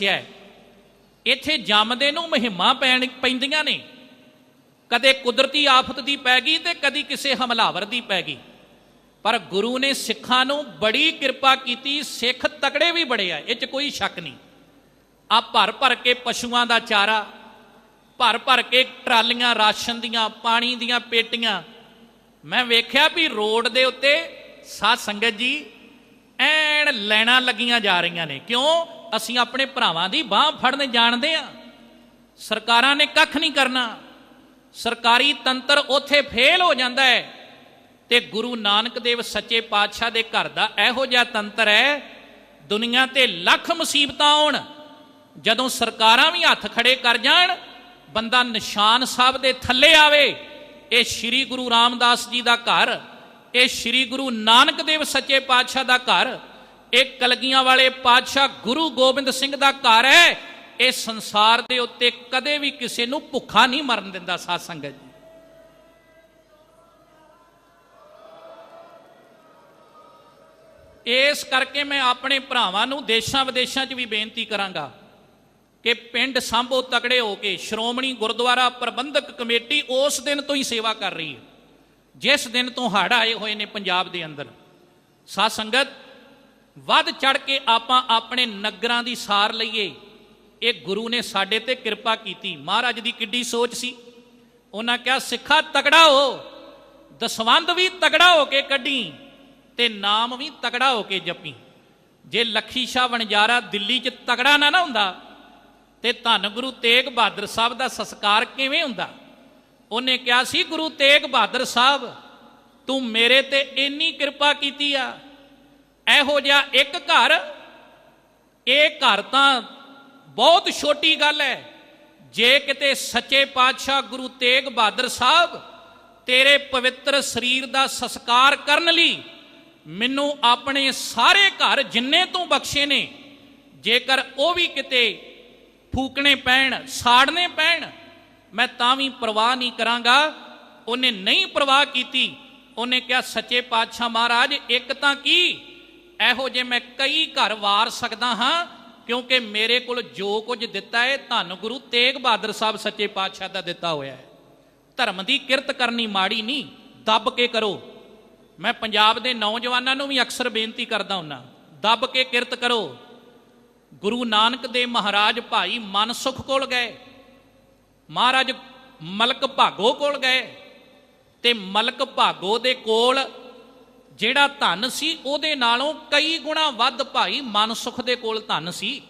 ਕਿਹਾ ਇੱਥੇ ਜੰਮਦੇ ਨੂੰ ਮਹਿਮਾ ਪੈਣ ਪੈਂਦੀਆਂ ਨੇ। ਕਦੇ ਕੁਦਰਤੀ ਆਫਤ ਦੀ ਪੈ ਗਈ ਤੇ ਕਦੀ ਕਿਸੇ ਹਮਲਾਵਰ ਦੀ ਪੈ ਗਈ। ਪਰ ਗੁਰੂ ਨੇ ਸਿੱਖਾਂ ਨੂੰ ਬੜੀ ਕਿਰਪਾ ਕੀਤੀ, ਸਿੱਖ ਤਕੜੇ ਵੀ ਬੜੇ ਆ, ਇਹ 'ਚ ਕੋਈ ਸ਼ੱਕ ਨਹੀਂ। ਆ ਭਰ ਭਰ ਕੇ ਪਸ਼ੂਆਂ ਦਾ ਚਾਰਾ, ਭਰ ਭਰ ਕੇ ਟਰਾਲੀਆਂ, ਰਾਸ਼ਨ ਦੀਆਂ, ਪਾਣੀ ਦੀਆਂ ਪੇਟੀਆਂ। ਮੈਂ ਵੇਖਿਆ ਵੀ ਰੋਡ ਦੇ ਉੱਤੇ, ਸਾਧ ਸੰਗਤ ਜੀ, ਐਨ ਲੈਣਾ ਲੱਗੀਆਂ ਜਾ ਰਹੀਆਂ ਨੇ। ਕਿਉਂ? ਅਸੀਂ ਆਪਣੇ ਭਰਾਵਾਂ ਦੀ ਬਾਹ ਫੜਨ ਜਾਣਦੇ ਆ ਸਰਕਾਰਾਂ ਨੇ ਕੱਖ ਨਹੀਂ ਕਰਨਾ। ਸਰਕਾਰੀ ਤੰਤਰ ਉੱਥੇ ਫੇਲ ਹੋ ਜਾਂਦਾ ਹੈ ਤੇ ਗੁਰੂ ਨਾਨਕ ਦੇਵ ਸੱਚੇ ਪਾਤਸ਼ਾਹ ਦੇ ਘਰ ਦਾ ਇਹੋ ਜਿਹਾ ਤੰਤਰ ਹੈ, ਦੁਨੀਆ ਤੇ ਲੱਖ ਮੁਸੀਬਤਾਂ ਆਉਣ, ਜਦੋਂ ਸਰਕਾਰਾਂ ਵੀ ਹੱਥ ਖੜੇ ਕਰ ਜਾਣ, ਬੰਦਾ ਨਿਸ਼ਾਨ ਸਾਹਿਬ ਦੇ ਥੱਲੇ ਆਵੇ, ਇਹ ਸ੍ਰੀ ਗੁਰੂ ਰਾਮਦਾਸ ਜੀ ਦਾ ਘਰ, ਇਹ ਸ੍ਰੀ ਗੁਰੂ ਨਾਨਕ ਦੇਵ ਸੱਚੇ ਪਾਤਸ਼ਾਹ ਦਾ ਘਰ ਇਹ ਕਲਗੀਆਂ ਵਾਲੇ ਪਾਤਸ਼ਾਹ ਗੁਰੂ ਗੋਬਿੰਦ ਸਿੰਘ ਦਾ ਘਰ ਹੈ। ਇਹ ਸੰਸਾਰ ਦੇ ਉੱਤੇ ਕਦੇ ਵੀ ਕਿਸੇ ਨੂੰ ਭੁੱਖਾ ਨਹੀਂ ਮਰਨ ਦਿੰਦਾ ਸਾਧ ਸੰਗਤ ਜੀ। ਇਸ ਕਰਕੇ ਮੈਂ ਆਪਣੇ ਭਰਾਵਾਂ ਨੂੰ ਦੇਸ਼ਾਂ ਵਿਦੇਸ਼ਾਂ 'ਚ ਵੀ ਬੇਨਤੀ ਕਰਾਂਗਾ ਕਿ ਪਿੰਡ ਸੰਭੋ ਤਕੜੇ ਹੋ ਕੇ ਸ਼੍ਰੋਮਣੀ ਗੁਰਦੁਆਰਾ ਪ੍ਰਬੰਧਕ ਕਮੇਟੀ ਉਸ ਦਿਨ ਤੋਂ ਹੀ ਸੇਵਾ ਕਰ ਰਹੀ ਹੈ। ਜਿਸ ਦਿਨ ਤੋਂ ਹੜ੍ਹ ਆਏ ਹੋਏ ਨੇ ਪੰਜਾਬ ਦੇ ਅੰਦਰ। ਸਾਧ ਸੰਗਤ ਵੱਧ ਚੜ ਕੇ ਆਪਾਂ ਆਪਣੇ ਨਗਰਾਂ ਦੀ ਸਾਰ ਲਈਏ। ਇਹ ਗੁਰੂ ਨੇ ਸਾਡੇ ਤੇ ਕਿਰਪਾ ਕੀਤੀ। ਮਹਾਰਾਜ ਦੀ ਕਿੱਡੀ ਸੋਚ ਸੀ। ਉਹਨਾਂ ਕਿਹਾ, ਸਿੱਖਾ ਤਕੜਾ ਹੋ ਦਸਵੰਦ ਵੀ ਤਕੜਾ ਹੋ ਕੇ ਕੱਢੀ ਤੇ ਨਾਮ ਵੀ ਤਕੜਾ ਹੋ ਕੇ ਜਪੀ। ਜੇ ਲੱਖੀ ਸ਼ਾਹ ਵਣਜਾਰਾ ਦਿੱਲੀ 'ਚ ਤਕੜਾ ਨਾ ਨਾ ਹੁੰਦਾ, ਤੇ ਧੰਨ ਗੁਰੂ ਤੇਗ ਬਹਾਦਰ ਸਾਹਿਬ ਦਾ ਸੰਸਕਾਰ ਕਿਵੇਂ ਹੁੰਦਾ? ਉਹਨੇ ਕਿਹਾ ਸੀ, ਗੁਰੂ ਤੇਗ ਬਹਾਦਰ ਸਾਹਿਬ, ਤੂੰ ਮੇਰੇ ਤੇ ਇੰਨੀ ਕਿਰਪਾ ਕੀਤੀ ਆ ਇਹੋ ਜਿਹਾ ਇੱਕ ਘਰ, ਇਹ ਘਰ ਤਾਂ ਬਹੁਤ ਛੋਟੀ ਗੱਲ ਹੈ। ਜੇ ਕਿਤੇ ਸੱਚੇ ਪਾਤਸ਼ਾਹ ਗੁਰੂ ਤੇਗ ਬਹਾਦਰ ਸਾਹਿਬ ਤੇਰੇ ਪਵਿੱਤਰ ਸਰੀਰ ਦਾ ਸੰਸਕਾਰ ਕਰਨ ਲਈ ਮੈਨੂੰ ਆਪਣੇ ਸਾਰੇ ਘਰ ਜਿੰਨੇ ਤੋਂ ਬਖਸ਼ੇ ਨੇ, ਜੇਕਰ ਉਹ ਵੀ ਕਿਤੇ ਫੂਕਣੇ ਪੈਣ, ਸਾੜਨੇ ਪੈਣ, ਮੈਂ ਤਾਂ ਵੀ ਪਰਵਾਹ ਨਹੀਂ ਕਰਾਂਗਾ। ਉਹਨੇ ਨਹੀਂ ਪਰਵਾਹ ਕੀਤੀ। ਉਹਨੇ ਕਿਹਾ, ਸੱਚੇ ਪਾਤਸ਼ਾਹ ਮਹਾਰਾਜ, ਇੱਕ ਤਾਂ ਕੀ? ਇਹੋ ਜੇ ਮੈਂ ਕਈ ਘਰ ਵਾਰ ਸਕਦਾ ਹਾਂ, ਕਿਉਂਕਿ ਮੇਰੇ ਕੋਲ ਜੋ ਕੁਝ ਦਿੱਤਾ ਹੈ, ਧੰਨ ਗੁਰੂ ਤੇਗ ਬਹਾਦਰ ਸਾਹਿਬ ਸੱਚੇ ਪਾਤਸ਼ਾਹ ਦਾ ਦਿੱਤਾ ਹੋਇਆ ਹੈ। ਧਰਮ ਦੀ ਕਿਰਤ ਕਰਨੀ ਮਾੜੀ ਨਹੀਂ, ਦੱਬ ਕੇ ਕਰੋ। ਮੈਂ ਪੰਜਾਬ ਦੇ ਨੌਜਵਾਨਾਂ ਨੂੰ ਵੀ ਅਕਸਰ ਬੇਨਤੀ ਕਰਦਾ ਹੁੰਨਾ, ਦੱਬ ਕੇ ਕਿਰਤ ਕਰੋ। ਗੁਰੂ ਨਾਨਕ ਦੇ ਮਹਾਰਾਜ ਭਾਈ ਮਨਸੁਖ ਕੋਲ ਗਏ, ਮਹਾਰਾਜ ਮਲਕ ਭਾਗੋ ਕੋਲ ਗਏ, ਤੇ ਮਲਕ ਭਾਗੋ ਦੇ ਕੋਲ ਜਿਹੜਾ ਧਨ ਸੀ ਉਹਦੇ ਨਾਲੋਂ ਕਈ ਗੁਣਾ ਵੱਧ ਭਾਈ ਮਨਸੁਖ ਦੇ ਕੋਲ ਧਨ ਸੀ।